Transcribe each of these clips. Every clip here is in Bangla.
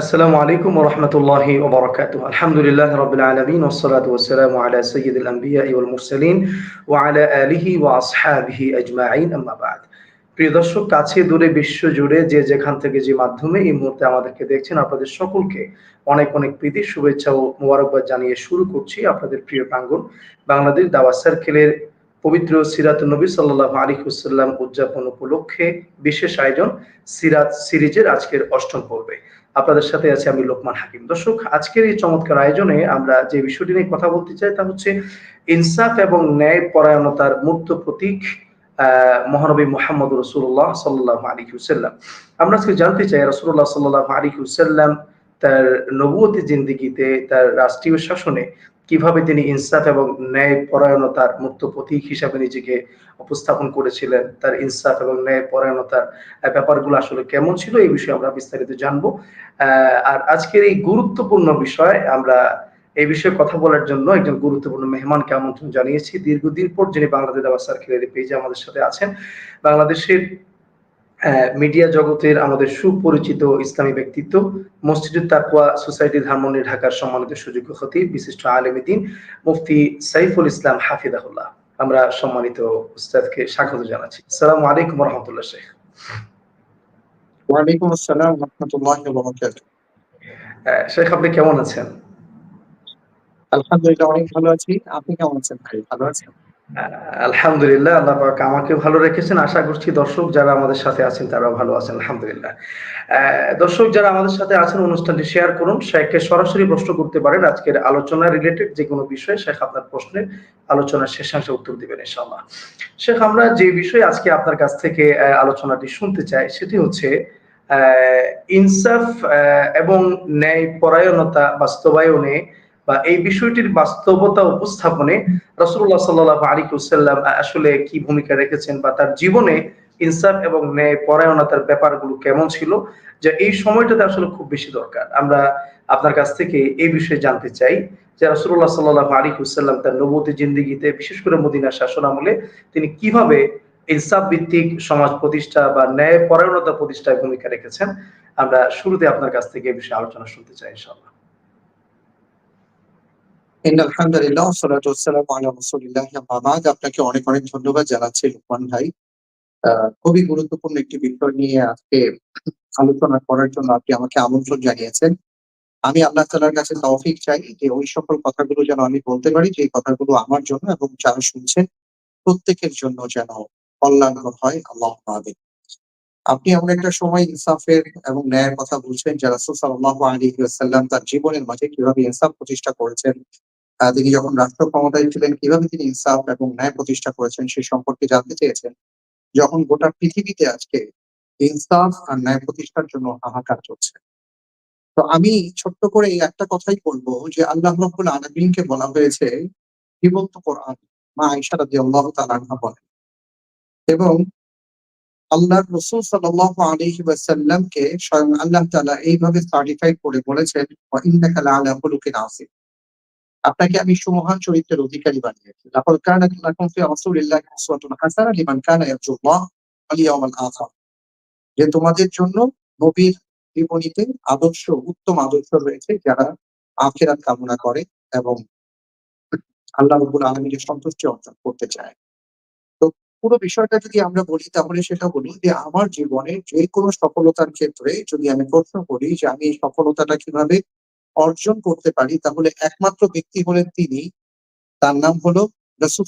আসসালামু আলাইকুম রহমতুল্লাহি ওবরাকাত আলহামদুলিল্লাহ রবিল আলমিন ওসলাত ওসালাম আলা সৈয়দ আম্বিয়া ইউল মুরসালিন ও আলা আলিহি ও আসহাবিহি আজমাইন। আম্মাবাদ প্রিয় দর্শক, কাছে দূরে বিশ্ব জুড়ে যে যেখান থেকে যে মাধ্যমে এই মুহূর্তে আমাদেরকে দেখছেন, আপনাদের সকলকে অনেক অনেক প্রীতি, শুভেচ্ছা ও মোবারকবাদ জানিয়ে শুরু করছি আপনাদের প্রিয় প্রাঙ্গণ বাংলাদেশ দাওয়া সার্কেলের পবিত্র সিরাত নবী সাল্লাহ আলী হুসাল্লাম উদযাপন উপলক্ষে বিশেষ আয়োজন সিরাত সিরিজের আজকের অষ্টম পর্বে। আপনাদের সাথে আছে আমি লোকমান হাকিম। দর্শক, আজকের এই চমৎকার আয়োজনে আমরা যে বিষয়টি নিয়ে কথা বলতে চাই তা হচ্ছে ইনসাফ এবং ন্যায় পরায়ণতার মূর্ত প্রতীক মহানবী মোহাম্মদ রসুল্লাহ সাল্লাহ আলী হুসাল্লাম আমরা আজকে জানতে চাই রসুল্লাহ সাল্লাহ আলী হুসাল্লাম তার নবুয়তি জিন্দিগিতে, তার রাষ্ট্রীয় শাসনে কীভাবে তিনি ইনসাফ এবং ন্যায় পরায়ণতার মুক্ত প্রতীক হিসাবে নিজেকে উপস্থাপন করেছিলেন, তার ইনসাফ এবং ন্যায় পরায়ণতার ব্যাপারগুলো আসলে কেমন ছিল এই বিষয়ে আমরা বিস্তারিত জানব। আর আজকের এই গুরুত্বপূর্ণ বিষয় আমরা এই বিষয়ে কথা বলার জন্য একজন গুরুত্বপূর্ণ মেহমানকে আমন্ত্রণ জানিয়েছি। দীর্ঘদিন পর যিনি বাংলাদেশ দাবা সার্কেলের পেজে আমাদের সাথে আছেন, বাংলাদেশের মিডিয়া জগতের আমাদের সুপরিচিত ইসলামী ব্যক্তিত্ব মসজিদুল তাকুয়া সোসাইটি ধানমন্ডি ঢাকার সম্মানিত সুযোগ্য ক্ষতি বিশিষ্ট আলেমিদিন মুফতি সাইফুল ইসলাম হাফিদাহুল্লাহ। আমরা সম্মানিত উস্তাদকে স্বাগত জানাচ্ছি। সালাম আলাইকুম রহমতুল্লাহ শেখ। ওয়ালাইকুম আসসালাম রহমতুল্লাহ শেখ আপনি কেমন আছেন? আলহামদুলিল্লাহ অনেক ভালো আছি। আপনি কেমন আছেন ভাই? ভালো আছেন? আলহামদুলিল্লাহ, আল্লাহ পাক আমাকে ভালো রেখেছেন। আশা করছি দর্শক যারা আমাদের সাথে আছেন তারা ভালো আছেন, আলহামদুলিল্লাহ। দর্শক যারা আমাদের সাথে আছেন, অনুষ্ঠানটি শেয়ার করুন। শেখকে সরাসরি প্রশ্ন করতে পারেন। আজকের আলোচনা রিলেটেড যে কোনো বিষয়ে শেখ আপনার প্রশ্নের আলোচনার শেষাংশে উত্তর দিবেন, ইনশাআল্লাহ। শেখ, আমরা যে বিষয়ে আজকে আপনার কাছ থেকে আলোচনাটি শুনতে চাই, সেটি হচ্ছে ইনসাফ এবং ন্যায় পরায়ণতা বাস্তবায়নে বা এই বিষয়টির বাস্তবতা উপস্থাপনে রসুল্লাহ সাল্লাহ আলী হুসাল্লাম আসলে কি ভূমিকা রেখেছেন বা তার জীবনে ইনসাফ এবং ন্যায় পরায়ণতার ব্যাপারগুলো কেমন ছিল, যে এই সময়টাতে আসলে খুব বেশি দরকার। আমরা আপনার কাছ থেকে এই বিষয়ে জানতে চাই যে রসুল্লাহ সাল্লাহ আলী হুসাল্লাম তার নবতী জিন্দিগিতে, বিশেষ করে মদিনার শাসন আমলে তিনি কীভাবে ইনসাফ ভিত্তিক সমাজ প্রতিষ্ঠা বা ন্যায় পরায়ণতা প্রতিষ্ঠায় ভূমিকা রেখেছেন, আমরা শুরুতে আপনার কাছ থেকে এই বিষয়ে আলোচনা শুনতে চাই ইনশাআল্লাহ। আপনাকে অনেক অনেক ধন্যবাদ জানাচ্ছি লোকমান ভাই। খুবই গুরুত্বপূর্ণ একটি বিষয় নিয়ে আজকে আলোচনা করার জন্য আপনি আমাকে আমন্ত্রণ জানিয়েছেন। আমি আল্লাহ তালার কাছে তৌফিক চাই যে ওই সকল কথাগুলো যেন আমি বলতে পারি, যে কথাগুলো আমার জন্য এবং যারা শুনছেন প্রত্যেকের জন্য যেন কল্যাণকর হয়, আল্লাহ আপনি এমন একটা সময় ইনসাফের এবং ন্যায়ের কথা বলছেন, যারা সুসাল্লাহ আলী সাল্লাম তার জীবনের মাঝে কীভাবে ইনসাফ প্রতিষ্ঠা করেছেন তিনি যখন রাষ্ট্র ক্ষমতায় ছিলেন, কীভাবে তিনি ইনসাফ এবং ন্যায় প্রতিষ্ঠা করেছেন সে সম্পর্কে জানতে চেয়েছেন, যখন গোটা পৃথিবীতে আজকে ইনসাফ আর ন্যায় প্রতিষ্ঠার জন্য হাহাকার চলছে। তো আমি ছোট্ট করে এই একটা কথাই বলব যে আল্লাহ রব্বুল আলমিনকে বলা হয়েছে, জীবন্ত কোরআন, মা আইসা রাদি আল্লাহ তালানহা বলেন। এবং আল্লাহ রসুল সাল্লাহ আলহি ওয়াসাল্লামকে স্বয়ং আল্লাহ তালা এইভাবে সার্টিফাইড করে বলেছেন ইন্নাকা আলা হুলুকিন আসিফ আপনাকে আমি সুমহান চরিত্রের অধিকারী বানিয়েছি লাকাদ কানাত লাকুম ফি রাসূলিল্লাহি উসওয়াতুন হাসানা লিমান কানা ইয়ারজুল্লাহ ওয়াল ইয়াউমাল আখির। যে তোমাদের জন্য নবীর জীবনীতে আদর্শ, উত্তম আদর্শ রয়েছে যারা আখিরাত কামনা করে এবং আল্লাহ রাব্বুল আলামিনের সন্তুষ্টি অর্জন করতে চায়। তো পুরো বিষয়টা যদি আমরা বলি, তাহলে সেটা বলি যে আমার জীবনে যে কোনো সফলতার ক্ষেত্রে যদি আমি প্রশ্ন করি যে আমি এই সফলতাটা কীভাবে অর্জন করতে পারি, তাহলে একমাত্র ব্যক্তি হলেন তিনি। তার নাম হলো রসুল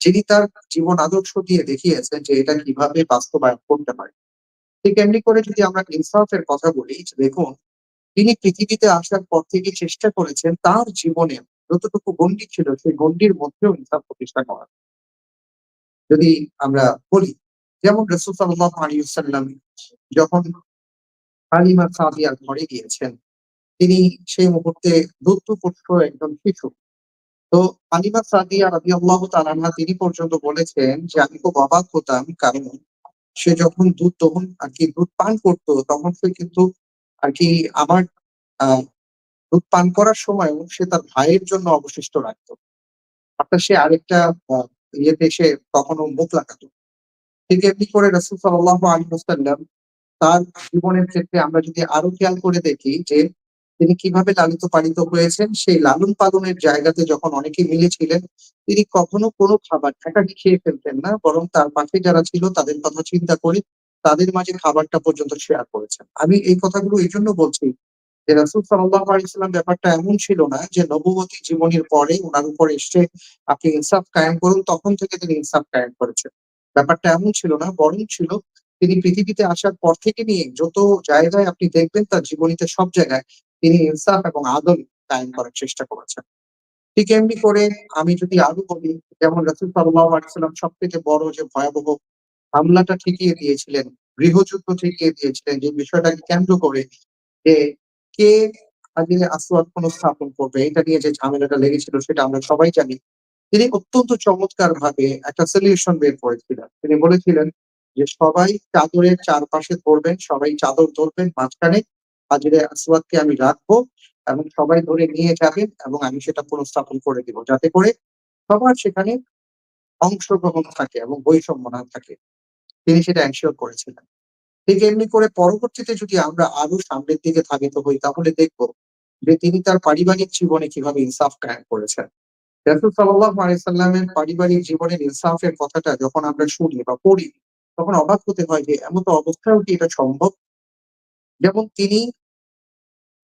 যিনি তার জীবন আদর্শ দিয়ে দেখিয়েছেন যে এটা কীভাবে বাস্তবায়ন করতে পারে। ঠিক এমনি করে যদি আমরা ইনসাফের কথা বলি দেখুন, তিনি পৃথিবীতে আসার পর থেকে চেষ্টা করেছেন তার জীবনে যতটুকু গন্ডি ছিল, সেই গন্ডির মধ্যেও ইনসাফ প্রতিষ্ঠা করা। যদি আমরা বলি, যেমন রসুল সাল্লাহ যখন হালিমা সাদিয়ার ঘরে গিয়েছেন। তিনি সেই মুহূর্তে দুধপুত্র একজন শিশু। তো হালিমা সাদিয়া রবি আল্লাহ তালানহা তিনি পর্যন্ত বলেছেন যে, আমি খুব অবাক হতাম কারণ সে যখন দুধ তখন আর কি দুধ পান করতো, তখন সে কিন্তু আর কি আমার দুধ পান করার সময়ও সে তার ভাইয়ের জন্য অবশিষ্ট রাখতো। অর্থাৎ সে আরেকটা ইয়েতে সে কখনো মুখ লাগাতো ঠিক এমনি করে রসুল সাল্লাহ আলী তার জীবনের ক্ষেত্রে আমরা যদি আরও খেয়াল করে দেখি যে তিনি কীভাবে লালিত পালিত হয়েছেন, সেই লালন পালনের জায়গাতে যখন অনেকে মিলেছিলেন, তিনি কখনো কোনো খাবার একাকি খেয়ে ফেলতেন না, বরং তার পাশে যারা ছিল তাদের কথা চিন্তা করে তাদের মাঝে খাবারটা পর্যন্ত শেয়ার করেছেন। আমি এই কথাগুলো এই জন্য বলছি যে রাসুল সাল্লাহ আলাইসাল্লাম ব্যাপারটা এমন ছিল না যে নববতী জীবনের পরে ওনার উপর এসে আপনি ইনসাফ কায়েম করুন, তখন থেকে তিনি ইনসাফ কায়েম করেছেন। ব্যাপারটা এমন ছিল না, বরং ছিল তিনি পৃথিবীতে আসার পর থেকে নিয়ে যত জায়গায় আপনি দেখবেন তার জীবনীতে সব জায়গায় তিনি ইনসাফ এবং আদল কায়েম করার চেষ্টা করেছেন। ঠিক এমনি করে আমি যদি আরও বলি, যেমন রাসুল আলাইসাল্লাম সব থেকে বড় যে ভয়াবহ হামলাটা ঠেকিয়ে দিয়েছিলেন, গৃহযুদ্ধ ঠেকিয়ে দিয়েছিলেন, যে বিষয়টাকে কেন্দ্র করে যে কে আগে আসওয়াদ কোন স্থাপন করবে, এটা নিয়ে যে ঝামেলাটা লেগেছিল সেটা আমরা সবাই জানি, তিনি অত্যন্ত চমৎকার ভাবে একটা সলিউশন বের করেছিলেন। তিনি বলেছিলেন যে সবাই চাদরের চারপাশে ধরবেন সবাই চাদর ধরবেন মাঝখানে। হাজিরে আসওয়াদকে আমি রাখব এবং সবাই ধরে নিয়ে যাবেন এবং আমি সেটা পুনঃস্থাপন করে দিব যাতে করে সবার সেখানে অংশগ্রহণ থাকে এবং বৈষম্য না থাকে। তিনি সেটা এনশিওর করেছিলেন। ঠিক এমনি করে পরবর্তীতে যদি আমরা আরও সামনের দিকে ধাবিত হই, তাহলে দেখব যে তিনি তার পারিবারিক জীবনে কীভাবে ইনসাফ কায়েম করেছেন। রাসুল সাল্লাহ আলাইসাল্লামের পারিবারিক জীবনের ইনসাফের কথাটা যখন আমরা শুনি বা পড়ি তখন অবাক হতে হয় যে এমন তো অবস্থায়ও কি এটা সম্ভব? যেমন তিনি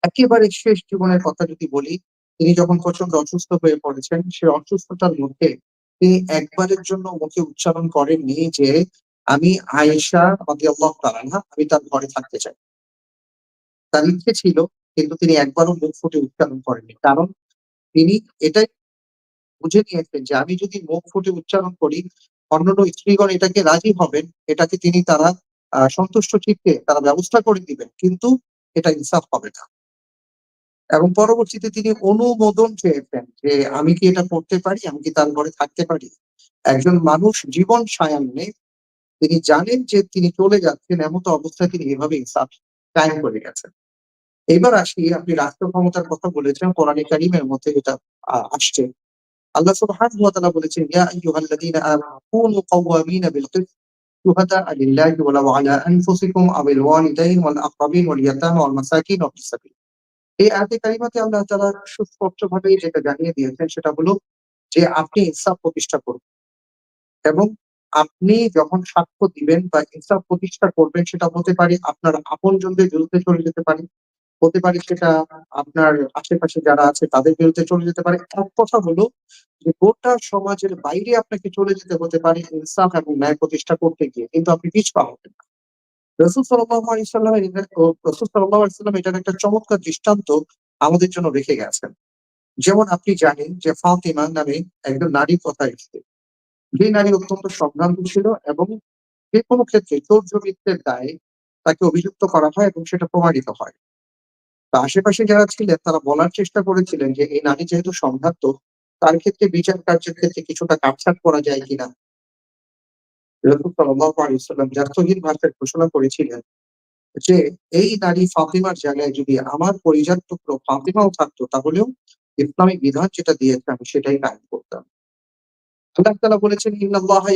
একেবারে শেষ জীবনের কথা যদি বলি, তিনি যখন প্রচণ্ড অসুস্থ হয়ে পড়েছেন, সে অসুস্থতার মধ্যে তিনি একবারের জন্য মুখে উচ্চারণ করেননি যে, আমি আয়েশা রাদিয়াল্লাহু তাআলা আমি তার ঘরে থাকতে চাই। তার ইচ্ছে ছিল, কিন্তু তিনি একবারও মুখ ফুটে উচ্চারণ করেননি। কারণ তিনি এটাই বুঝে নিয়েছেন যে, আমি যদি মুখ ফুটে উচ্চারণ করি অন্যান্য স্ত্রীগণ এটাকে রাজি হবেন, এটাকে তিনি তারা সন্তুষ্ট চিত্তে তারা ব্যবস্থা করে দিবেন, কিন্তু এটা ইনসাফ হবে না। এবং পরবর্তীতে তিনি অনুমোদন চেয়েছেন যে আমি কি এটা করতে পারি, আমি কি তার ঘরে থাকতে পারি? একজন মানুষ জীবন সায়ান্নে তিনি জানেন যে তিনি চলে যাচ্ছেন, এমন তো অবস্থায় তিনি এভাবে ইনসাফ কায়েম করে গেছেন। এবার আসি, আপনি রাষ্ট্র ক্ষমতার কথা বলেছেন, কোরআন কারিমের মধ্যে যেটা আসছে। আল্লাহ সুবহানাহু ওয়া তাআলা বলেছেন, ইয়া আইয়ুহাল্লাযীনা আমানু কুনু বিল এই আয়াতে কারিমাতে আল্লাহ তাআলা সুস্পষ্টভাবে যেটা জানিয়ে দিয়েছেন সেটা হলো যে আপনি ইনসাফ প্রতিষ্ঠা করুন এবং আপনি যখন সাক্ষ্য দিবেন বা ইনসাফ প্রতিষ্ঠা করবেন সেটা হতে পারে আপনার আপনজনদের বিরুদ্ধে চলে যেতে পারে হতে পারে সেটা আপনার আশেপাশে যারা আছে তাদের বিরুদ্ধে চলে যেতে পারে। এক কথা হলো যে গোটা সমাজের বাইরে আপনাকে চলে যেতে হতে পারে ইনসাফ এবং ন্যায় প্রতিষ্ঠা করতে গিয়ে। কিন্তু আপনি পিছপা হবেন না। রসুল সাল্লাহ আলাইসাল্লামের রসুল সাল্লাহ আলাইসাল্লাম এটার একটা চমৎকার দৃষ্টান্ত আমাদের জন্য রেখে গেছেন। যেমন আপনি জানেন যে ফাতিমা নামে একজন নারীর কথা এসেছে। যে নারী অত্যন্ত সম্ভ্রান্ত ছিল এবং যে কোনো ক্ষেত্রে চোর জমিত্বের দায়ে তাকে অভিযুক্ত করা হয় এবং সেটা প্রমাণিত হয়। তা আশেপাশে যারা ছিলেন তারা বলার চেষ্টা করেছিলেন যে এই নারী যেহেতু সম্ভ্রান্ত তার ক্ষেত্রে বিচার কার্যের ক্ষেত্রে কিছুটা কাটছাট করা যায় কিনা? সহিহ ভাষায় ঘোষণা করেছিলেন যে এই নারী ফাতিমার জায়গায় যদি আমার পরিজাত টুকরো ফাতিমাও থাকতো তাহলেও ইসলামিক বিধান যেটা দিয়েছে আমি সেটাই কায়েম করতাম। আল্লাহ তাআলা বলেছেন ইন্নাল্লাহা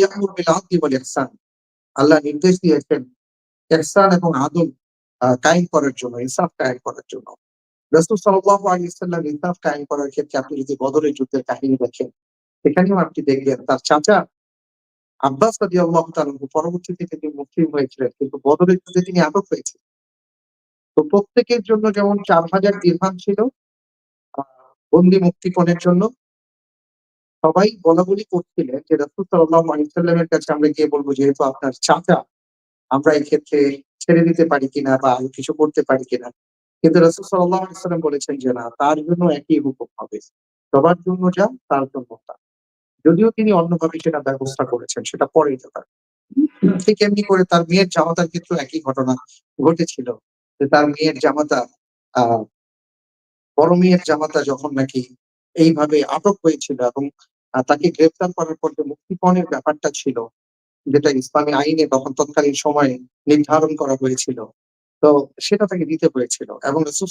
আল্লাহ নির্দেশ দিয়েছেন ইহসান এবং আহ, কায়েম করার জন্য, ইনসাফ কায়েম করার জন্য। রাসূল সাল্লাল্লাহু আলাইহি ওয়াসাল্লাম ইনসাফ কায়েম করার ক্ষেত্রে আপনি যদি বদরের যুদ্ধের কাহিনী দেখেন, সেখানেও আপনি দেখবেন তার চাচা আব্বাস রাদিয়াল্লাহু তাআলা পরবর্তীতে তিনি মুসলিম হয়েছিলেন, কিন্তু বদরের যুদ্ধে তিনি আটক হয়েছিলেন। তো প্রত্যেকের জন্য যেমন চার হাজার দিরহাম ছিল বন্দি মুক্তিপণের জন্য, সবাই বলা বলি করছিলেন যে রাসূল সাল্লাল্লাহু আলাইহি ওয়াসাল্লামের কাছে আমরা গিয়ে বলব, যেহেতু আপনার চাচা, আমরা এই ক্ষেত্রে ছেড়ে দিতে পারি কিনা বা আরও কিছু করতে পারি কিনা। কিন্তু রাসূল সাল্লাল্লাহু আলাইহি ওয়াসাল্লাম বলেছেন যে না, তার জন্য একই হুকুম হবে। সবার জন্য যা, তার জন্য তা। যদিও তিনি অন্যভাবে সেটা ব্যবস্থা করেছেন, সেটা পরের ব্যাপার ঠিক এমনি করে তার মেয়ের জামাতার ক্ষেত্রে একই ঘটনা ঘটেছিল। যে তার মেয়ের জামাতা আহ বড় মেয়ের জামাতা যখন নাকি এইভাবে আটক হয়েছিল এবং তাকে গ্রেফতার করার পর যে মুক্তিপণের ব্যাপারটা ছিল যেটা ইসলামী আইনে তখন তৎকালীন সময়ে নির্ধারণ করা হয়েছিল। তো সেটা তাকে দিতে হয়েছিল এবং রসুল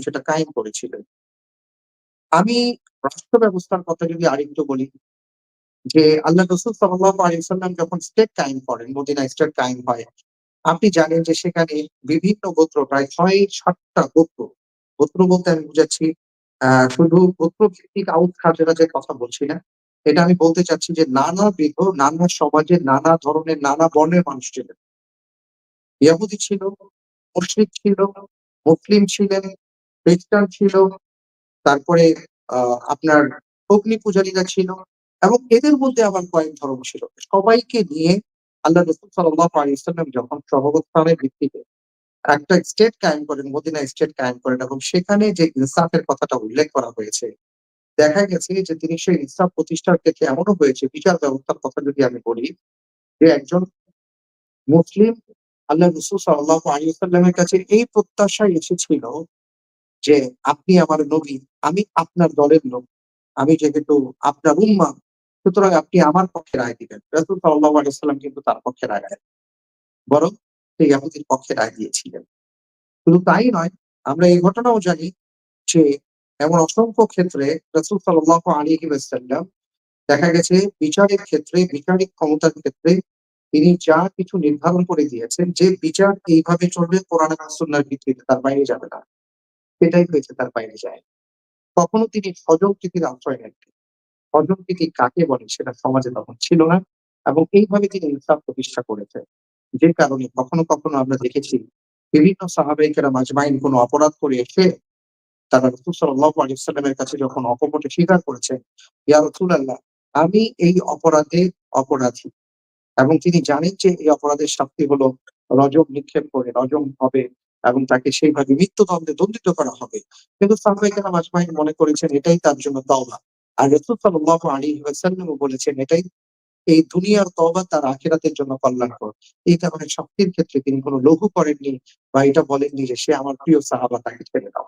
সেটা কায়েম করেছিলেন। আমি রাষ্ট্র ব্যবস্থার কথা যদি আরেকটু বলি, যে আল্লাহ রসুল সাল্লাল্লাহু আলাইহি ওয়াসাল্লাম যখন স্টেট কায়েম করেন, মদিনা স্টেট কায়েম হয়, আপনি জানেন যে সেখানে বিভিন্ন গোত্র, প্রায় ছয় সাতটা গোত্র গোত্র বলতে আমি বুঝাচ্ছি, আহ, শুধু গোত্র ভিত্তিক আউট খাজরাজের কথা বলছি না এটা আমি বলতে চাচ্ছি যে নানা বিধ, নানা সমাজের নানা ধরনের, নানা বর্ণের মানুষ ছিলেন। ইয়াহুদি ছিল মুসলিম ছিল, মুসলিম ছিলেন, খ্রিস্টান ছিল, তারপরে আপনার অগ্নি পূজারীরা ছিল এবং এদের মধ্যে আবার কয়েক ধর্ম ছিল। সবাইকে নিয়ে আল্লাহ রসুল সাল্লাহ আলী যখন সহবস্থানের ভিত্তিতে একটা স্টেট কায়েম করেন, মদিনা স্টেট কায়েম করেন এবং সেখানে যে ইনসাফের কথাটা উল্লেখ করা হয়েছে দেখা গেছে যে তিনি সেই ইনসাফ প্রতিষ্ঠার ক্ষেত্রে এমনও হয়েছে, বিচার ব্যবস্থার কথা যদি আমি বলি, যে একজন মুসলিম, আল্লাহ রসুল সাল্লাহ আলী সাল্লামের কাছে এই প্রত্যাশা এসেছিল যে আপনি আমার নবী, আমি আপনার দলের লোক, আমি যেহেতু আপনার উম্মা সুতরাং আপনি আমার পক্ষে রায় দিবেন। রসুল সাল্লাহ আলাইসাল্লাম কিন্তু তার পক্ষে রায় দেন বরং সেই ইয়াহুদির পক্ষে রায় দিয়েছিলেন। শুধু তাই নয়, আমরা এই ঘটনাও জানি যে এমন অসংখ্য ক্ষেত্রে রসুল সাল্লাহ আলী সাল্লাম দেখা গেছে বিচারের ক্ষেত্রে, বিচারিক ক্ষমতার ক্ষেত্রে তিনি যা কিছু নির্ধারণ করে দিয়েছেন, যে বিচার এইভাবে চলবে কোরআন সুন্নার ভিত্তিতে তার বাইরে যাবে না। সেটাই হয়েছে, তার বাইরে যায়। কখনো তিনি স্বজনপ্রীতির আশ্রয় নেন স্বজনপ্রীতি কাকে বলে সেটা সমাজে তখন ছিল না এবং এইভাবে তিনি ইনসাফ প্রতিষ্ঠা করেছেন। যে কারণে কখনো কখনো আমরা দেখেছি, বিভিন্ন সাহাবাহিকেরা মাজমাইন কোনো অপরাধ করে এসে তারা রসুল সাল্লাহ আলিয়াল্লামের কাছে যখন অপপটে স্বীকার করেছেন ইয়া রসুল আল্লাহ আমি এই অপরাধে অপরাধী। এবং তিনি জানেন যে এই অপরাধের শাস্তি হলো রজম নিক্ষেপ করে, রজম হবে এবং তাকে সেইভাবে মৃত্যুদণ্ডে দণ্ডিত করা হবে। কিন্তু মনে করেছেন এটাই তার জন্য তওবা। আর রসুল সাল্লাহ আলী ওয়াসাল্লামও বলেছেন এটাই এই দুনিয়ার তবা তার আখেরাতের জন্য কল্যাণকর। এই কারণে শক্তির ক্ষেত্রে তিনি কোনো লঘু করেননি বা এটা বলেননি যে সে আমার প্রিয় সাহাবা, তাকে ছেড়ে দাও।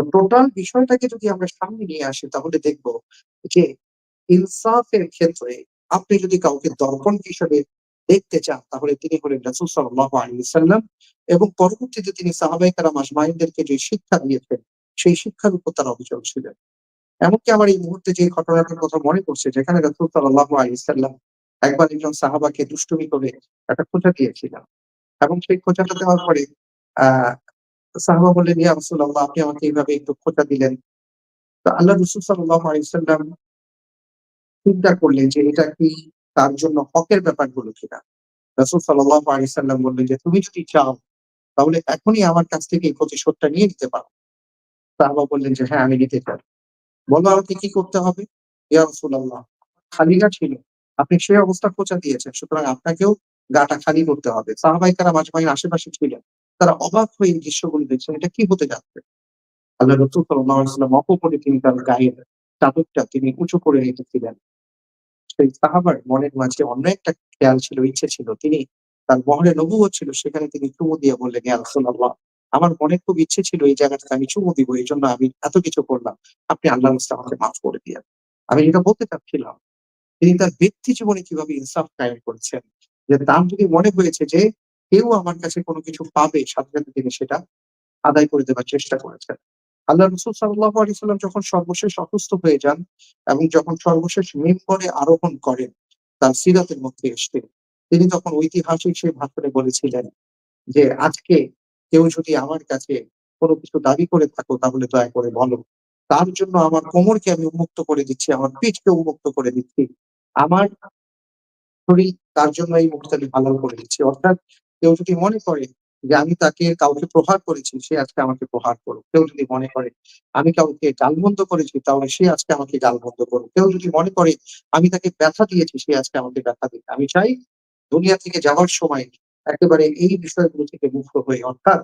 তো টোটাল বিষয়টাকে যদি আমরা সামনে নিয়ে আসি, তাহলে দেখব যে ইনসাফের ক্ষেত্রে আপনি যদি কাউকে দর্পণ হিসেবে দেখতে চান, তাহলে তিনি হলেন রাসুল সাল্লাহ আলী সাল্লাম এবং পরবর্তীতে তিনি সাহাবাই কারাম আজমাইনদেরকে যে শিক্ষা দিয়েছেন, সেই শিক্ষার উপর তারা অবিচল ছিলেন। এমনকি আমার এই মুহূর্তে যে ঘটনাটার কথা মনে পড়ছে, যেখানে রাসুল সাল্লাহ আলী সাল্লাম একবার একজন সাহাবাকে দুষ্টুমি করে একটা খোঁজা দিয়েছিলাম এবং সেই খোঁজাটা দেওয়ার পরে, আহ সাহাবা বললেন ইয়া রসুল আল্লাহ আপনি আমাকে এইভাবে একটু খোঁজা দিলেন। তো আল্লাহ রসুল সাল্লাহ আলী সাল্লাম চিন্তা করলেন যে এটা কি তার জন্য হকের ব্যাপারগুলো কিনা? রসুল সাল্লাহ আলী সাল্লাম বললেন যে, তুমি যদি চাও, তাহলে এখনই আমার কাছ থেকে এই প্রতিশোধটা নিয়ে নিতে পারো। সাহাবা বললেন যে হ্যাঁ আমি নিতে চাই বলো আমাকে কি করতে হবে? ইয়া রসুল্লাহ খালি গা ছিল। আপনি সেই অবস্থা খোঁচা দিয়েছেন, সুতরাং আপনাকেও গাটা খালি করতে হবে। সাহাবাই কারা মাঝমাইন আশেপাশে ছিলেন। তারা অবাক হয়ে এই দৃশ্যগুলো দেখছেন এটা কি হতে যাচ্ছে? আল্লাহ রসুল সাল্লাম অপরে তিনি তার গায়ের চাদরটা তিনি উঁচু করে রেখেছিলেন। সেই সাহাবার মনের মাঝে অন্য একটা খেয়াল ছিল, ইচ্ছে ছিল। তিনি তার মহলে নবুও ছিল, সেখানে তিনি চুমু দিয়ে বললেন, ইয়া আমার মনে খুব ইচ্ছে ছিল এই জায়গাটাতে আমি চুমু দিব এই জন্য আমি এত কিছু করলাম। আপনি আল্লাহ আমাকে মাফ করে দিয়ে আমি যেটা বলতে চাচ্ছিলাম, তিনি তার ব্যক্তি জীবনে কীভাবে ইনসাফ কায়েম করেছেন? যে তার যদি মনে হয়েছে যে কেউ আমার কাছে কোনো কিছু পাবে সাথে সাথে তিনি সেটা আদায় করে দেওয়ার চেষ্টা করেছেন। আল্লাহ রসুল সাল্লাহ আলি সাল্লাম যখন সর্বশেষ অসুস্থ হয়ে যান এবং যখন সর্বশেষ মেম্বরে আরোহণ করেন, তার সিরাতের মধ্যে এসে তিনি তখন ঐতিহাসিক সেই ভাষণে বলেছিলেন যে, আজকে কেউ যদি আমার কাছে কোনো কিছু দাবি করে থাকো, তাহলে দয়া করে বলো। তার জন্য আমার কোমরকে আমি উন্মুক্ত করে দিচ্ছি, আমার পিঠকে উন্মুক্ত করে দিচ্ছি। আমার শরীর তার জন্য এই মুহূর্তে আমি হালাল করে দিচ্ছি। অর্থাৎ কেউ যদি মনে করে যে আমি তাকে কাউকে প্রহার করেছি, সে আজকে আমাকে প্রহার করুক। কেউ যদি মনে করে আমি কাউকে গালবন্ধ করেছি, তাহলে সে আজকে আমাকে গালবন্ধ করুক। কেউ যদি মনে করে আমি তাকে ব্যথা দিয়েছি, সে আজকে আমাকে ব্যথা দিক। আমি চাই দুনিয়া থেকে যাওয়ার সময় একেবারে এই বিষয়গুলো থেকে মুক্ত হয়ে, অর্থাৎ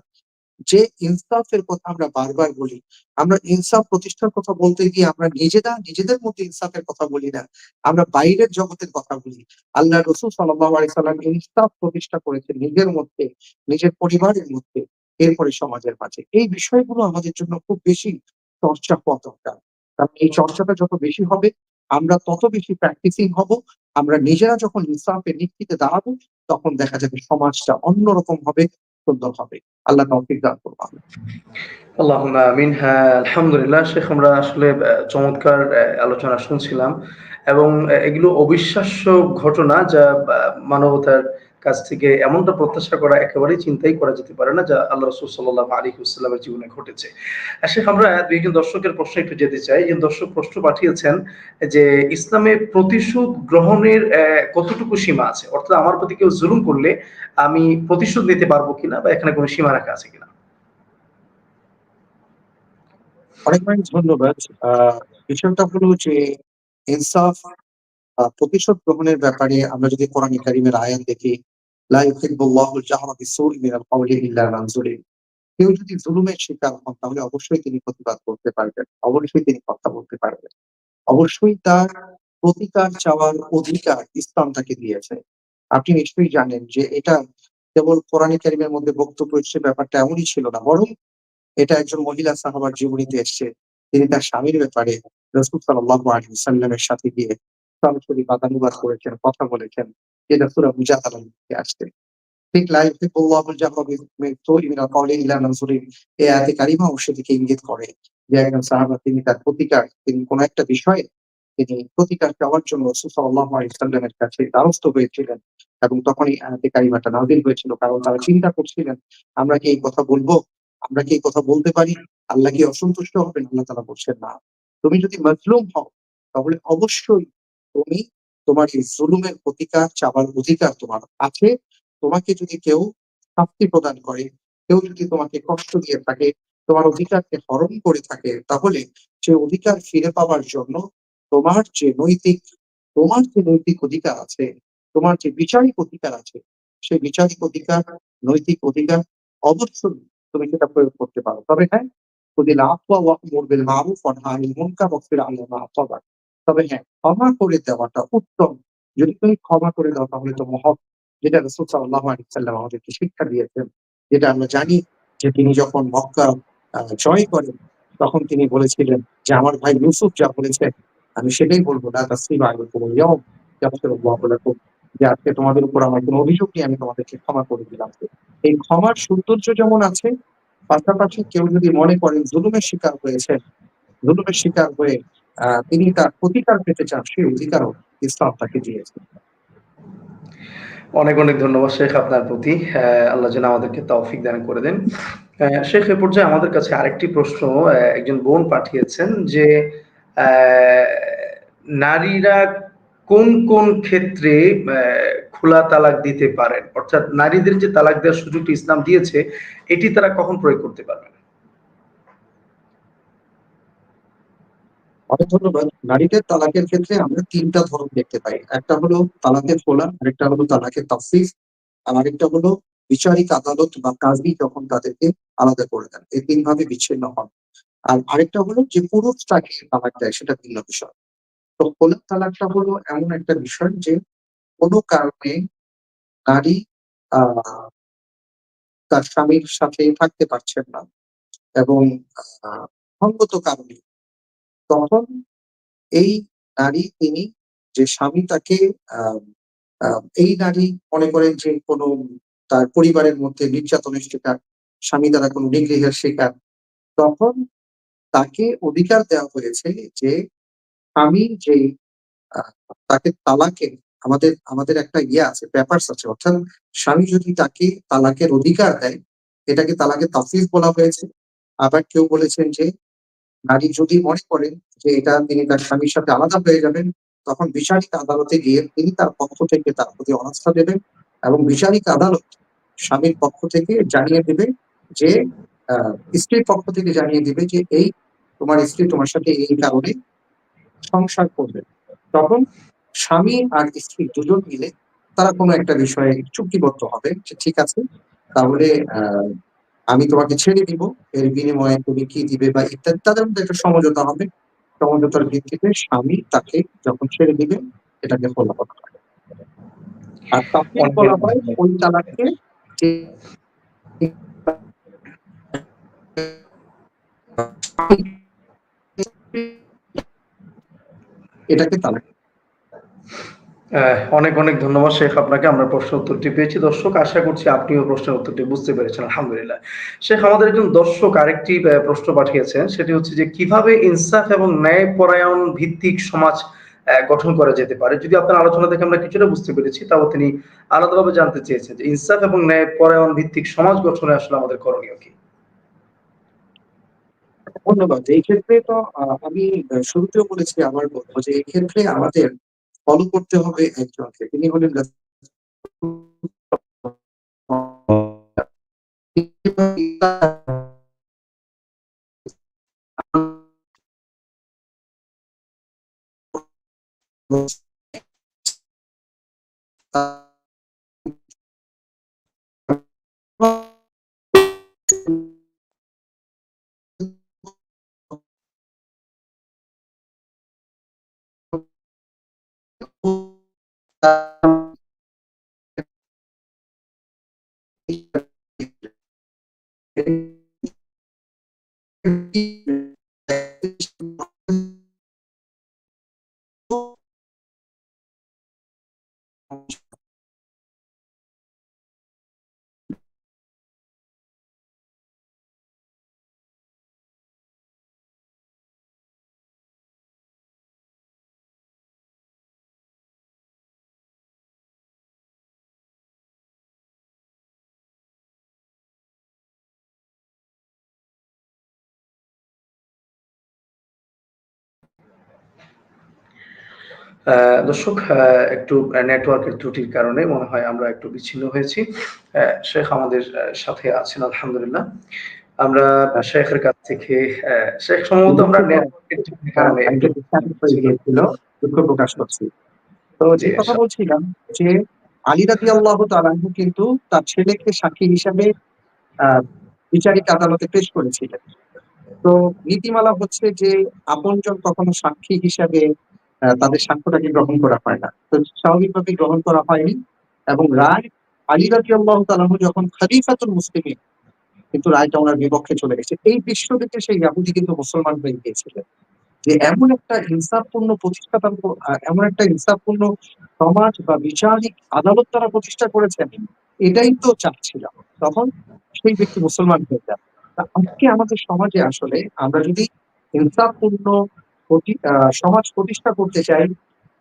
যে ইনসাফের কথা আমরা বারবার বলি, আমরা ইনসাফ প্রতিষ্ঠার কথা বলতে গিয়ে আমরা নিজেরা, নিজেদের মধ্যে ইনসাফের কথা বলি না, আমরা বাইরের জগতের কথা বলি। আল্লাহ রসুল সাল্লাম ইনসাফ প্রতিষ্ঠা করেছে নিজের মধ্যে, নিজের পরিবারের মধ্যে, এরপরে সমাজের মাঝে। এই বিষয়গুলো আমাদের জন্য খুব বেশি চর্চা হওয়া দরকার। কারণ এই চর্চাটা যত বেশি হবে, আমরা তত বেশি প্র্যাকটিসিং হব, আমরা নিজেরা যখন ইনসাফের নিশ্চিতে দাঁড়াবো, তখন দেখা যাবে সমাজটা অন্যরকম হবে সুন্দর হবে। আল্লাহ তৌফিক দান করব আল্লাহুম্মা আমিন। হ্যাঁ আলহামদুলিল্লাহ, শেখ, আমরা আসলে চমৎকার আলোচনা শুনছিলাম। এবং এগুলো অবিশ্বাস্য ঘটনা যা মানবতার কাছ থেকে এমনটা প্রত্যাশা করা একেবারেই চিন্তাই করা যেতে পারে না, যা আল্লাহ রসুল সাল্লাহ আলী জীবনে ঘটেছে। শেখ, আমরা দুই একজন দর্শকের প্রশ্ন একটু যেতে চাই। একজন দর্শক প্রশ্ন পাঠিয়েছেন যে, ইসলামে প্রতিশোধ গ্রহণের কতটুকু সীমা আছে? অর্থাৎ আমার প্রতি কেউ জুলুম করলে আমি প্রতিশোধ নিতে পারব কিনা বা এখানে কোনো সীমা রাখা আছে কিনা? অনেক অনেক ধন্যবাদ। বিষয়টা হলো যে, ইনসাফ প্রতিশোধ গ্রহণের ব্যাপারে আমরা যদি কোরআন কারিমের আয়াত দেখি কেউ যদি জুলুমের শিকার হন, তাহলে অবশ্যই তিনি প্রতিবাদ করতে পারবেন। অবশ্যই তিনি কথা বলতে পারবেন। অবশ্যই তার প্রতিকার চাওয়ার অধিকার ইসলাম তাকে দিয়েছে। আপনি নিশ্চয়ই জানেন যে এটা কেবল কোরআন কারিমের মধ্যে বক্তব্য এসছে, ব্যাপারটা এমনই ছিল না। বরং এটা একজন মহিলা সাহাবার জীবনীতে এসছে। তিনি তার স্বামীর ব্যাপারে রসুল সাল্লাহ আলী সাল্লামের সাথে গিয়ে সরাসরি বাদানুবাদ করেছেন, কথা বলেছেন। যেটা সুরা মুজাহাদা আসছে ঠিক লাইফ এই আয়াতে কারিমা সেদিকে ইঙ্গিত করে যে একজন সাহাবা তিনি তার প্রতিকার তিনি কোন একটা বিষয়ে তিনি প্রতিকার চাওয়ার জন্য রসুল সাল্লাহ আলী সাল্লামের কাছে দ্বারস্থ হয়েছিলেন এবং তখনই আয়াতে কারিমাটা নাজিল হয়েছিল কারণ তারা চিন্তা করছিলেন আমরা কি এই কথা বলব আমরা কি এই কথা বলতে পারি আল্লাহ কি অসন্তুষ্ট হবেন আল্লাহ তারা বলছেন না তুমি যদি মজলুম হও, তাহলে অবশ্যই তুমি তোমার এই জুলুমের প্রতিকার চাবার অধিকার তোমার আছে। তোমাকে যদি কেউ শাস্তি প্রদান করে, কেউ যদি তোমাকে কষ্ট দিয়ে থাকে, তোমার অধিকারকে হরণ করে থাকে, তাহলে সে অধিকার ফিরে পাওয়ার জন্য তোমার যে নৈতিক, তোমার যে নৈতিক অধিকার আছে, তোমার যে বিচারিক অধিকার আছে সেই বিচারিক অধিকার, নৈতিক অধিকার অবশ্যই তুমি সেটা প্রয়োগ করতে পারো। তবে হ্যাঁ যদি আফওয়া ওয়াকমুর বিল মারুফ ওয়া নাহি মুনকার ওয়াসবির আলা মা আসাবাক তবে হ্যাঁ ক্ষমা করে দেওয়াটা উত্তম। যদি তুমি ক্ষমা করে দাও, তাহলে তো মহৎ যেটা রসুল সাল্লাহ সাল্লাম আমাদেরকে শিক্ষা দিয়েছেন, যেটা আমরা জানি যে তিনি যখন মক্কা জয় করেন, তখন তিনি বলেছিলেন যে, আমার ভাই ইউসুফ যা বলেছে, আমি সেটাই বলব না তাসলিম আলাইকুম ইয়াউম যে আজকে তোমাদের উপর আমার কোনো অভিযোগ নেই, আমি তোমাদেরকে ক্ষমা করে দিলাম। এই ক্ষমার সৌন্দর্য যেমন আছে, পাশাপাশি কেউ যদি মনে করেন, জুলুমের শিকার হয়েছেন জুলুমের শিকার হয়ে তিনি তার প্রতিকার পেতে চান, সেই অধিকারও ইসলাম তাকে দিয়েছে। অনেক অনেক ধন্যবাদ শেখ আপনার প্রতি। আল্লাহ যেন আমাদেরকে তৌফিক দান করে দেন। শেখ, এ পর্যায়ে আমাদের কাছে আরেকটি প্রশ্ন একজন বোন পাঠিয়েছেন যে নারীরা কোন কোন ক্ষেত্রে খোলা তালাক দিতে পারেন? অর্থাৎ নারীদের যে তালাক দেওয়ার সুযোগটি ইসলাম দিয়েছে, এটি তারা কখন প্রয়োগ করতে পারবেন? অনেক ধন্যবাদ। নারীদের তালাকের ক্ষেত্রে আমরা তিনটা ধরন দেখতে পাই। একটা হলো তালাকের খোলা আরেকটা হলো তালাকের তাফসিস আর আরেকটা হলো বিচারিক আদালত বা কাজী যখন তাদেরকে আলাদা করে দেন। এই তিন ভাবে বিচ্ছিন্ন হন। আর আরেকটা হলো যে পুরুষ তাকে তালাক দেয়, সেটা ভিন্ন বিষয়। তো খোলা তালাকটা হলো এমন একটা বিষয় যে কোনো কারণে নারী তার স্বামীর সাথে থাকতে পারছেন না এবং সঙ্গত কারণে তখন এই নারী তিনি যে স্বামী তাকে এই নারী মনে করেন যে কোনো তার পরিবারের মধ্যে নির্যাতনের শিকার, স্বামী দ্বারা কোনো নিগৃহের শিকার, তখন তাকে অধিকার দেওয়া হয়েছে যে স্বামী যে তাকে তালাকে আমাদের আমাদের একটা ইয়ে আছে ব্যাপারস আছে, অর্থাৎ স্বামী যদি তাকে তালাকের অধিকার দেয়, এটাকে তালাকে তাফিজ বলা হয়েছে। আবার কেউ বলেছেন যে নারী যদি মনে করেন যে এটা তিনি তার স্বামীর সাথে আলাদা হয়ে যাবেন, তখন বিচারিক আদালতে গিয়ে তিনি তার পক্ষ থেকে তার প্রতি অনাস্থা দেবেন এবং বিচারিক আদালত স্বামীর পক্ষ থেকে জানিয়ে দেবে যে স্ত্রীর পক্ষ থেকে জানিয়ে দিবে যে এই তোমার স্ত্রী তোমার সাথে এই কারণে সংসার করবে। তখন স্বামী আর স্ত্রী দুজন মিলে তারা কোনো একটা বিষয়ে চুক্তিবদ্ধ হবে যে ঠিক আছে, তাহলে আমি তোমাকে ছেড়ে দিব। এর বিনিময়ে তুমি কি দিবে বা ইত্যাদি তাদের মধ্যে একটা সমঝোতা হবে। সমঝোতার ভিত্তিতে স্বামী তাকে যখন ছেড়ে দিবে এটাকে ফলো করা আর তাকে বলা হয়। ওই তালাককে এটাকে তালাক অনেক অনেক ধন্যবাদ শেখ আপনাকে। আমরা প্রশ্ন উত্তরটি পেয়েছি। দর্শক, আশা করছি আপনিও প্রশ্নের উত্তরটি বুঝতে পেরেছেন। আলহামদুলিল্লাহ। শেখ, আমাদের একজন দর্শক আরেকটি প্রশ্ন পাঠিয়েছেন। সেটি হচ্ছে যে, কীভাবে ইনসাফ এবং ন্যায় পরায়ণ ভিত্তিক সমাজ গঠন করা যেতে পারে? যদি আপনার আলোচনা থেকে আমরা কিছুটা বুঝতে পেরেছি, তাও তিনি আলাদাভাবে জানতে চেয়েছেন যে, ইনসাফ এবং ন্যায় পরায়ণ ভিত্তিক সমাজ গঠনে আসলে আমাদের করণীয় কি? ধন্যবাদ। এই ক্ষেত্রে তো আমি শুরুতেও বলেছি আবার বলব যে, এই ক্ষেত্রে আমাদের ফলো করতে হবে একজনকে। তিনি হলেন আহ, দর্শক একটু নেটওয়ার্কের ত্রুটির কারণে মনে হয় আমরা একটু বিচ্ছিন্ন হয়েছি। শেখ আমাদের সাথে আছেন আলহামদুলিল্লাহ। আমরা শেখের কাছ থেকে শেখ সম্ভবত আমরা নেটওয়ার্কের ত্রুটির কারণে গিয়েছিল দুঃখ প্রকাশ করছি। তো যে কথা আচ্ছা। বলছিলাম যে আলী রাজি আল্লাহ তালাহু কিন্তু তার ছেলেকে সাক্ষী হিসাবে আহ বিচারিক আদালতে পেশ করেছিলেন। তো নীতিমালা হচ্ছে যে আপনজন কখনো সাক্ষী হিসাবে তাদের সাক্ষ্যটাকে গ্রহণ করা হয় না। তো স্বাভাবিকভাবে গ্রহণ করা হয়নি এবং রায় আলী রাজি আল্লাহ তালাহু যখন খালিফাতুল মুসলিমিন কিন্তু রায়টা ওনার বিপক্ষে চলে গেছে। এই বিশ্ব দেখে সেই ইয়াহুদি কিন্তু মুসলমান হয়ে গিয়েছিলেন। যে এমন একটা ইনসাফপূর্ণ প্রতিষ্ঠা তার এমন একটা ইনসাফপূর্ণ সমাজ বা বিচারিক আদালত তারা প্রতিষ্ঠা করেছেন এটাই তো চাচ্ছিলাম। তখন সেই ব্যক্তি মুসলমান হয়ে যান। আজকে আমাদের সমাজে আসলে আমরা যদি আহ, সমাজ প্রতিষ্ঠা করতে চাই,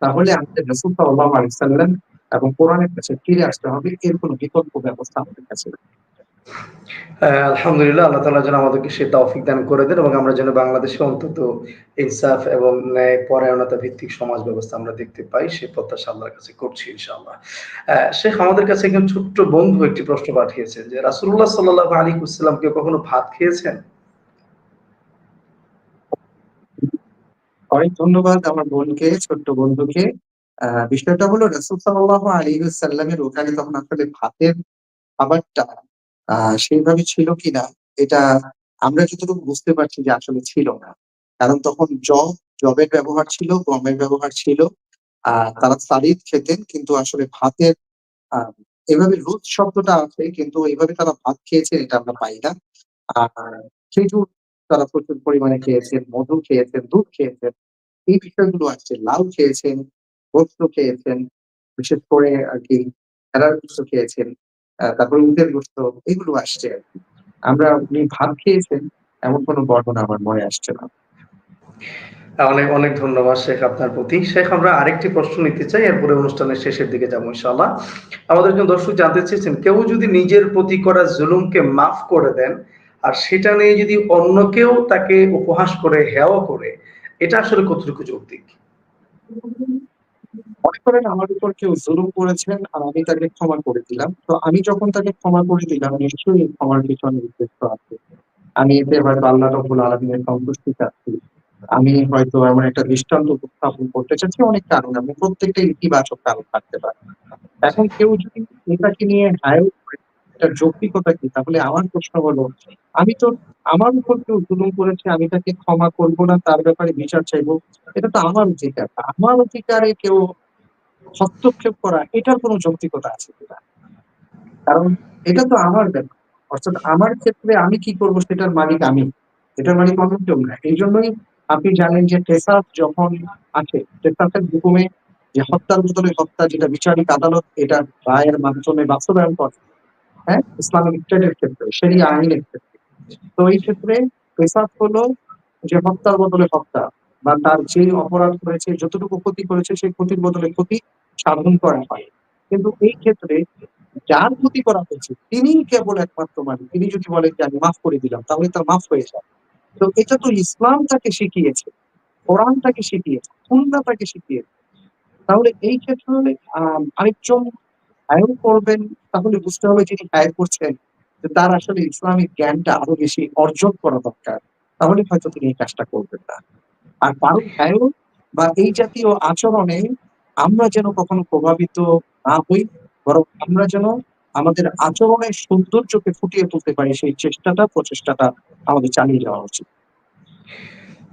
তাহলে আমাদের রসুল সাল্লাহ আলাইসাল্লাম এবং কোরআনের কাছে ফিরে আসতে হবে, এর কোনো বিকল্প ব্যবস্থা আমাদের কাছে আলহামদুলিল্লাহ, আল্লাহ তালা যেন আমাদেরকে সে তৌফিক দান করে দেন এবং আমরা যেন বাংলাদেশে অন্তত ইনসাফ এবং ন্যায় পরায়ণতা ভিত্তিক সমাজ ব্যবস্থা আমরা দেখতে পাই, সে প্রত্যাশা আল্লাহর কাছে করছি ইনশাআল্লাহ। শেখ আমাদের কাছে একজন ছোট্ট বন্ধু একটি প্রশ্ন পাঠিয়েছেন যে রাসুল্লাহ সাল্লাহ আলী কুসাল্লাম কেউ কখনো ভাত খেয়েছেন? অনেক ধন্যবাদ আমার বোনকে, ছোট্ট বন্ধুকে। আহ, বিষয়টা হলো রসুল সাল্লাহ আলী সাল্লামের ওখানে তখন আসলে ভাতের খাবারটা সেইভাবে ছিল কিনা, এটা আমরা যতটুকু বুঝতে পারছি যে আসলে ছিল না। কারণ তখন জব, জবের ব্যবহার ছিল, গমের ব্যবহার ছিল তারা সালিদ খেতেন, কিন্তু আসলে ভাতের, আহ, এভাবে রুদ শব্দটা আছে, কিন্তু এইভাবে তারা ভাত খেয়েছেন এটা আমরা পাই না। আর খেজুর তারা প্রচুর পরিমাণে খেয়েছেন, মধু খেয়েছেন, দুধ খেয়েছেন, এই বিষয়গুলো আসছে, লাউ খেয়েছেন, গোস্ত খেয়েছেন, বিশেষ করে আর কি ভেড়ার গোস্ত খেয়েছেন তারপরে উদের গোস্ত, এগুলো আসছে আমরা উনি ভাত খেয়েছেন, এমন কোনো বর্ণনা আমার মনে আসছে না। অনেক অনেক ধন্যবাদ শেখ আপনার প্রতি। শেখ, আমরা আরেকটি প্রশ্ন নিতে চাই, এরপরে অনুষ্ঠানের শেষের দিকে যাব ইনশাআল্লাহ। আমাদের একজন দর্শক জানতে চেয়েছেন, কেউ যদি নিজের প্রতি করা জুলুমকে মাফ করে দেন আর সেটা নিয়ে যদি অন্য কেউ তাকে উপহাস করে, হেয় করে, এটা আসলে কতটুকু যৌক্তিক? মনে করেন আমার উপর কেউ জুলুম করেছেন আর আমি তাকে ক্ষমা করে দিলাম। তো আমি যখন তাকে ক্ষমা করে দিলাম, নিশ্চয়ই ক্ষমার পিছনে উদ্দেশ্য আছে। আমি এতে হয়তো আল্লাহ রবুল আলমিনের সন্তুষ্টি চাচ্ছি। আমি হয়তো এমন একটা দৃষ্টান্ত উপস্থাপন করতে চাচ্ছি, অনেক কারণ আমি প্রত্যেকটা ইতিবাচক কারণ থাকতে পারে। এখন কেউ যদি এটাকে নিয়ে হায়ও করে এটার যৌক্তিকতা কি? তাহলে আমার প্রশ্ন হলো, আমি তো আমার উপর কেউ জুলুম করেছে, আমি তাকে ক্ষমা করব না, তার ব্যাপারে বিচার চাইব, এটা তো আমার অধিকার। আমার অধিকারে কেউ হস্তক্ষেপ করা, এটার কোনো যৌক্তিকতা আছে কিনা কারণ এটা তো আমার ব্যাপার। অর্থাৎ আমার ক্ষেত্রে আমি কি করব সেটার মালিক আমি। এটার মালিক অন্য কেউ না। এই জন্যই আপনি জানেন যে টেসাফ যখন আছে টেসাফের হুকুমে যে হত্যার বদলে হত্যা, যেটা বিচারিক আদালত এটা রায়ের মাধ্যমে বাস্তবায়ন করে হ্যাঁ ইসলামিক স্টেটের ক্ষেত্রে সেই আইনের ক্ষেত্রে। তো এই ক্ষেত্রে পেশাব হলো যে হত্যার বদলে হত্যা, বা তার যে অপরাধ করেছে, যতটুকু ক্ষতি করেছে, সেই ক্ষতির বদলে ক্ষতি সাধন করা হয়। কিন্তু এই ক্ষেত্রে যার ক্ষতি করা হয়েছে, তিনি কেবল একমাত্র মালিক তিনি যদি বলেন যে, আমি মাফ করে দিলাম তাহলে তার মাফ হয়ে যায়। তো এটা তো ইসলাম তাকে শিখিয়েছে, কোরআন তাকে শিখিয়েছে, সুন্নাহ তাকে শিখিয়েছে। তাহলে এই ক্ষেত্রে আরেকজন আয়ন করবেন তাহলে বুঝতে হবে যিনি আয় করছেন তার আসলে ইসলামিক জ্ঞানটা আরও বেশি অর্জন করা দরকার। তাহলে হয়তো তিনি এই কাজটা করবেন না। আর কারও আয়ন বা এই জাতীয় আচরণে আমরা যেন কখনো প্রভাবিত না হই, বরং আমরা যেন আমাদের আচরণের সৌন্দর্যকে ফুটিয়ে তুলতে পারি, সেই চেষ্টাটা, প্রচেষ্টাটা আমাদের চালিয়ে যাওয়া উচিত।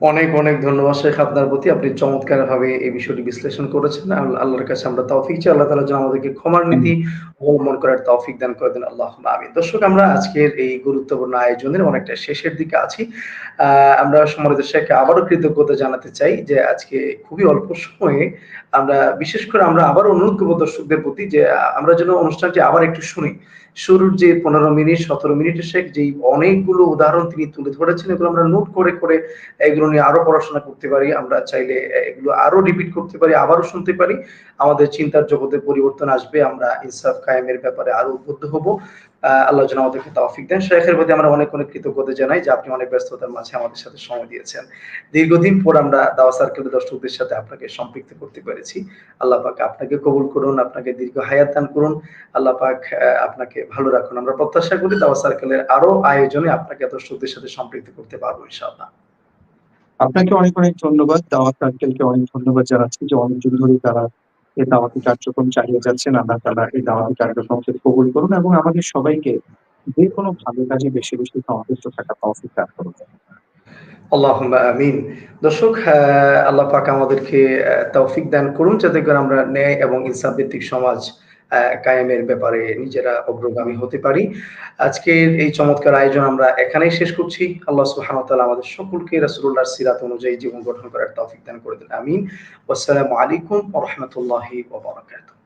অনেক অনেক ধন্যবাদ শেখ আপনার প্রতি। আপনি চমৎকার ভাবে এই বিষয়টি বিশ্লেষণ করেছেন। আল- আল্লাহর কাছে আমরা তৌফিক চাই। আল্লাহ তালা যেন আমাদেরকে ক্ষমার নীতি অবলম্বন করার তৌফিক দান করে দেন। আল্লাহ আমি দর্শক আমরা আজকের এই গুরুত্বপূর্ণ আয়োজনের অনেকটা শেষের দিকে আছি। আহ, আমরা সম্মানিত শেখকে আবারও কৃতজ্ঞতা জানাতে চাই যে আজকে খুবই অল্প সময়ে আমরা, বিশেষ করে আমরা আবার অনুরোধ করব দর্শকদের প্রতি যে আমরা যেন অনুষ্ঠানটি আবার একটু শুনি। শুরুর যে পনেরো মিনিট, সতেরো মিনিটে শেখ যেই অনেকগুলো উদাহরণ তিনি তুলে ধরেছেন, এগুলো আমরা নোট করে করে এগুলো নিয়ে আরও পড়াশোনা করতে পারি। আমরা চাইলে এগুলো আরও রিপিট করতে পারি, আবারও শুনতে পারি। আমাদের চিন্তার জগতে পরিবর্তন আসবে। আমরা ইনসাফ কায়েমের ব্যাপারে আরও উদ্বুদ্ধ হব। আল্লাহ যেন আমাদেরকে তৌফিক দেন। শেখের প্রতি আমরা অনেক অনেক কৃতজ্ঞতা জানাই যে আপনি অনেক ব্যস্ততার মাঝে আমাদের সাথে সময় দিয়েছেন। দীর্ঘদিন পর আমরা দাওয়া সার্কেলের দর্শকদের সাথে আপনাকে সম্পৃক্ত করতে পেরেছি। আল্লাহ পাক আপনাকে কবুল করুন, আপনাকে দীর্ঘ হায়াত দান করুন। আল্লাহ পাক আপনাকে ভালো রাখুন। আমরা প্রত্যাশা করি দাওয়া সার্কেলের আরও আয়োজনে আপনাকে দর্শকদের সাথে সম্পৃক্ত করতে পারব ইনশাআল্লাহ। আপনাকে অনেক অনেক ধন্যবাদ। দাওয়া সার্কেলকে অনেক ধন্যবাদ জানাচ্ছি যে অনেকদিন ধরে তারা এই দাওয়াতি কার্যক্রম চালিয়ে যাচ্ছেন। আল্লাহ তালা এই দাওয়াতি কার্যক্রমকে কবুল করুন এবং আমাদের সবাইকে যে কোনো ভালো কাজে বেশি বেশি সমাবেশ থাকা তহফিক দান করুন। আল্লাহ আমিন। দর্শক আল্লাহ পাক আমাদেরকে তৌফিক দান করুন যাতে করে আমরা ন্যায় এবং ইনসাফ সমাজ কায়েমের ব্যাপারে নিজেরা অগ্রগামী হতে পারি। আজকের এই চমৎকার আয়োজন আমরা এখানেই শেষ করছি। আল্লাহ সুহান আমাদের সকলকে রাসূলুল্লাহর সিরাত অনুযায়ী জীবন গঠন করার তৌফিক দান করে দেন। আমিন। আসসালামু আলাইকুম রাহমাতুল্লাহি বারাকাতুহু।